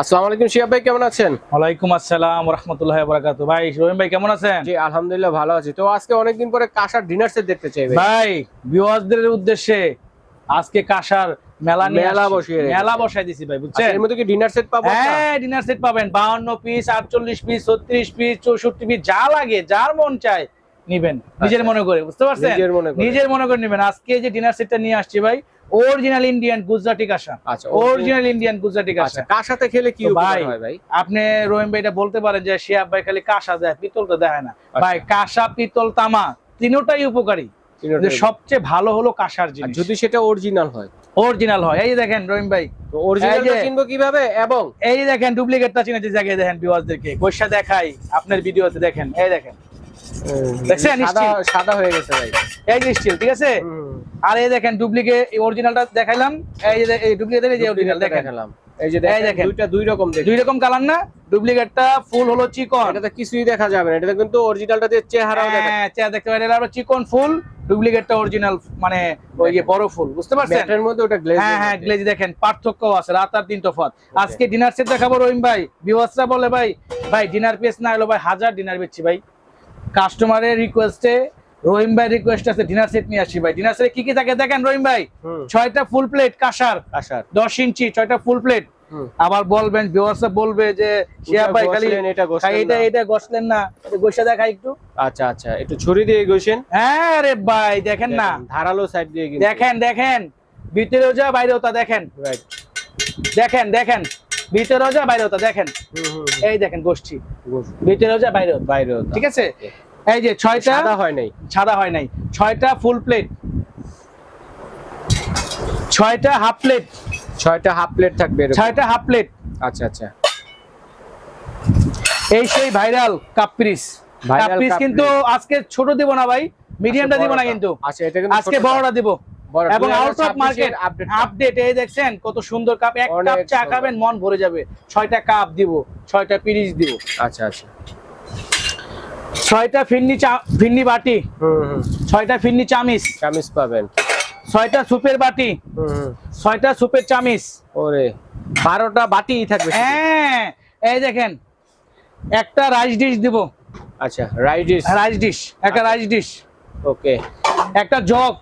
আসসালামু আলাইকুম শিহাব ভাই কেমন আছেন? ওয়ালাইকুম আসসালাম রহমতুল্লাহ বরাকাত ভাই রহিম ভাই কেমন আছেন? জি আলহামদুলিল্লাহ ভালো আছি। তো আজকে অনেকদিন পরে কাঁসার ডিনার সেট দেখতে চাই ভাই। ভাই ভিউয়ারদের উদ্দেশ্যে আজকে কাঁসার মেলা মেলা। বসিয়ে মেলা বসাই দিছি ভাই আচ্ছা, বুঝছেন এর মধ্যে কি ডিনার সেট পাবো হ্যাঁ ডিনার সেট পাবেন। বাউন্ন পিস আটচল্লিশ পিস ছত্রিশ পিস চৌষট্টি পিস যা লাগে যার মন চায় নিবেন। নিজের মনে করে বুঝতে পারছেন? নিজের মনে করে। নিবেন। আজকে যে ডিনার সেটটা নিয়ে আসছি ভাই অরিজিনাল ইন্ডিয়ান গুজরাটি কাঁসা আচ্ছা অরিজিনাল ইন্ডিয়ান গুজরাটি আচ্ছা কাঁসা কাঁসাতে খেলে কি ভাই, হয় ভাই? আপনি রহিম ভাই এটা বলতে পারেন যে শিয়াব ভাই খালি কাঁসা দেয় পিতলটা দেয় না। আচ্ছা। ভাই কাঁসা পিতল তামা তিনোটাই উপকারী। সবচেয়ে ভালো হলো কাঁসার জিনিস। যদি সেটা অরিজিনাল হয়? অরিজিনাল হয়। এই দেখেন রহিম ভাই। তো অরিজিনালটা চিনবো কীভাবে? এবং? এই দেখেন ডুপ্লিকেটটা চিনে যে জায়গায় দেখেন ভিউয়ারদেরকে পয়সা দেখাই আপনার ভিডিওতে দেখেন। এই দেখেন। দেখছেন? সাদা হয়ে গেছে ভাই। এই যে স্টিল ঠিক আছে? আর এই দেখেন ডুপ্লিকেট অরিজিনালটা দেখাইলাম। এই যে এই ডুপ্লিকেট এই যে অরিজিনাল দেখেন। দেখালাম। এই যে দেখেন দেখেন। দুইটা দুই রকম দুই রকম কালার না ডুপ্লিকেটটা ফুল হলো চিকন। এটাতে কিছুই দেখা যাবে না। এটা কিন্তু অরিজিনালটা দিয়ে চেহারাও দেখা হ্যাঁ চেয়ার দেখতে পারেন এটা চিকন ফুল ডুপ্লিকেটটা অরিজিনাল মানে ওই যে বড় ফুল বুঝতে পারছেন? ব্যাটের মধ্যে ওটা গ্লেজ হ্যাঁ হ্যাঁ গ্লেজ দেখেন পার্থক্য আছে রাত আর দিন তফাৎ। আজকে ডিনার সেট দেখাবো রহিম ভাই বিওয়াসরা বলে ভাই ভাই ডিনার পিস না এলো ভাই হাজার ডিনার বেচছি ভাই। কাস্টমারের রিকোয়েস্টে রহিম ভাই রিকোয়েস্ট আছে ডিনার সেট নিয়ে আসি ভাই। ডিনার সেটে কি কি থাকে দেখেন রহিম ভাই? ছয়টা ফুল প্লেট কাঁসার আসার দশ ইঞ্চি ছয়টা ফুল প্লেট আবার বলবেন বিওয়াসরা বলবে যে শিয়া ভাই খালি এটা এটা গসলেন না। গোসা দেখা একটু। আচ্ছা আচ্ছা একটু ছুরি দিয়ে গেছেন হ্যাঁ রে ভাই দেখেন না। ধারালো সাইড দিয়ে দেখেন দেখেন। ভিতরেও যা বাইরেও তা দেখেন। রাইট দেখেন দেখেন। ভিতরেও যা বাইরেও তা দেখেন। এই দেখেন গোষ্ঠী। ভিতরেও যা বাইরেও তা। বাইরে ঠিক আছে? এই যে ছয়টা সাদা হয় নাই। সাদা হয় নাই। ছয়টা ফুল প্লেট ছয়টা হাফ প্লেট ছয়টা হাফ প্লেট থাকবে ছয়টা হাফ প্লেট আচ্ছা আচ্ছা। এই সেই viral cup piece Viral cup piece cup কিন্তু আজকে ছোট দিব না ভাই মিডিয়ামটা দিব না কিন্তু। আচ্ছা এটা আজকে বড়টা দিব। এবং আউট অফ মার্কেট। আপডেট এই দেখছেন কত সুন্দর কাপ এক কাপ চা খাবেন মন ভরে যাবে। ছয়টা কাপ দিব ছয়টা পিরিচ দিব। আচ্ছা আচ্ছা। ছয়টা ফিন্নি চা ফিন্নি বাটি। হুম হুম। ছয়টা ফিন্নি চামিচ। চামিচ পাবেন। ছয়টা সুপের বাটি। হুম হুম। ছয়টা সুপের চামিচ। ওরে। বারোটা বাটি থাকবে হ্যাঁ। এই দেখেন একটা রাইস ডিশ দিব। আচ্ছা রাইডিস রাইস ডিশ একটা। রাইস ডিশ ওকে একটা জগ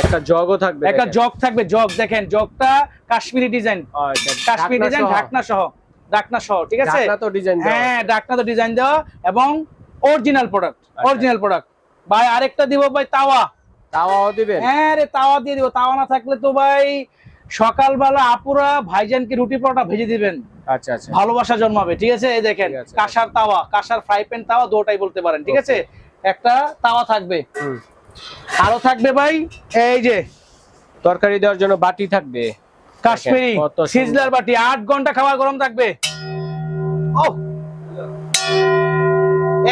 একটা জগও থাকবে একটা। জগ থাকবে জগ দেখেন জগটা কাশ্মীরি ডিজাইন কাশ্মীরি ডিজাইন। ঢাকনা সহ। ঢাকনা সহ ঠিক আছে? তো ডিজাইন হ্যাঁ ঢাকনা তো ডিজাইন দেওয়া এবং অরিজিনাল প্রোডাক্ট। অরিজিনাল প্রোডাক্ট ভাই আরেকটা দিব ভাই তাওয়া। তাওয়াও দিবেন? হ্যাঁ রে তাওয়া দিয়ে দিব। তাওয়া না থাকলে তো ভাই সকালবেলা আপুরা ভাইজানকে রুটি পরোটা ভেজে দিবেন। আচ্ছা আচ্ছা। ভালোবাসা জন্মাবে ঠিক আছে? এই দেখেন কাঁসার তাওয়া কাঁসার ফ্রাই প্যান তাওয়া দুটাই বলতে পারেন ঠিক আছে? একটা তাওয়া থাকবে। আরও থাকবে ভাই? এই যে তরকারি দেওয়ার জন্য বাটি থাকবে। কাশ্মীরি। সিজলার বাটি আট ঘণ্টা খাবার গরম থাকবে। ও!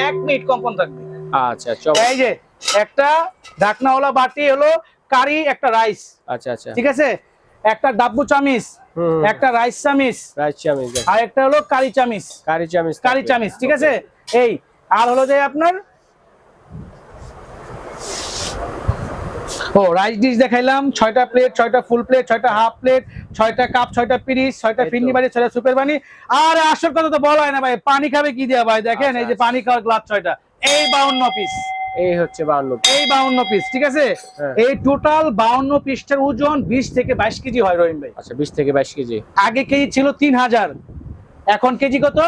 এক মিনিট কম্পন থাকবে। আচ্ছা এই যে একটা ঢাকনাওয়ালা বাটি হলো কারি একটা রাইস। আচ্ছা আচ্ছা। ঠিক আছে? একটা ডাব্বু হুম একটা রাইস চামিচ রাইস চামিচ আর একটা হলো কারি চামিচ। কারি চামিচ কারি। চামিচ ঠিক আছে? এই আর হলো যে আপনার ও রাইস ডিশ দেখাইলাম ছয়টা প্লেট ছয়টা ফুল প্লেট ছয়টা হাফ প্লেট ছয়টা কাপ ছয়টা পিরিস ছয়টা। ফিন্নি বাড়ি ছয়টা সুপের বানি আর আসল কথা তো বলা হয় না ভাই পানি খাবে কি দেওয়া ভাই? দেখেন আচ্ছা, এই যে পানি খাওয়ার গ্লাস ছয়টা। এই বাউন্ন পিস এই হচ্ছে বাউন্ন এই বাউন্ন পিস ঠিক আছে? হ্যাঁ। এই টোটাল বাউন্ন পিসটার ওজন বিশ থেকে বাইশ কেজি হয় রহিম ভাই। আচ্ছা বিশ থেকে বাইশ কেজি। আগে কেজি ছিল তিন হাজার এখন কেজি কত?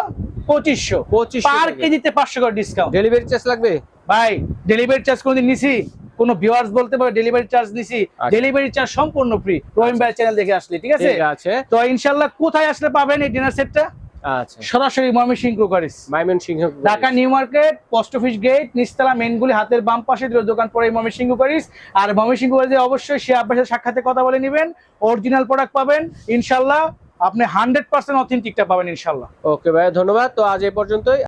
পঁচিশশো। পঁচিশ পার কেজিতে পাঁচশো করে ডিসকাউন্ট ডেলিভারি চার্জ লাগবে? ভাই ডেলিভারি চার্জ কোনদিন নিছি? কোন ভিউয়ার্স বলতে পারে ডেলিভারি চার্জ আচ্ছা। ডেলিভারি চার্জ সম্পূর্ণ ফ্রি রহিম ভাই চ্যানেল দেখে আসলে ঠিক আছে? তো ইনশাল্লাহ কোথায় আসলে পাবেন এই ডিনার সেটটা আচ্ছা। সরাসরি crockeries Dhaka new market post office gate নিচতলা মেনগুলি হাতের বাম পাশে দোকান ময়মনসিংহ আর ময়মনসিংহ অবশ্যই সে সাক্ষাতে কথা বলে নেবেন। অরিজিনাল প্রোডাক্ট পাবেন। ইনশাল্লাহ আপনি হান্ড্রেড পার্সেন্ট অথেন্টিকটা পাবেন ইনশাল্লাহ ওকে ভাই ধন্যবাদ। তো আজ এই পর্যন্তই।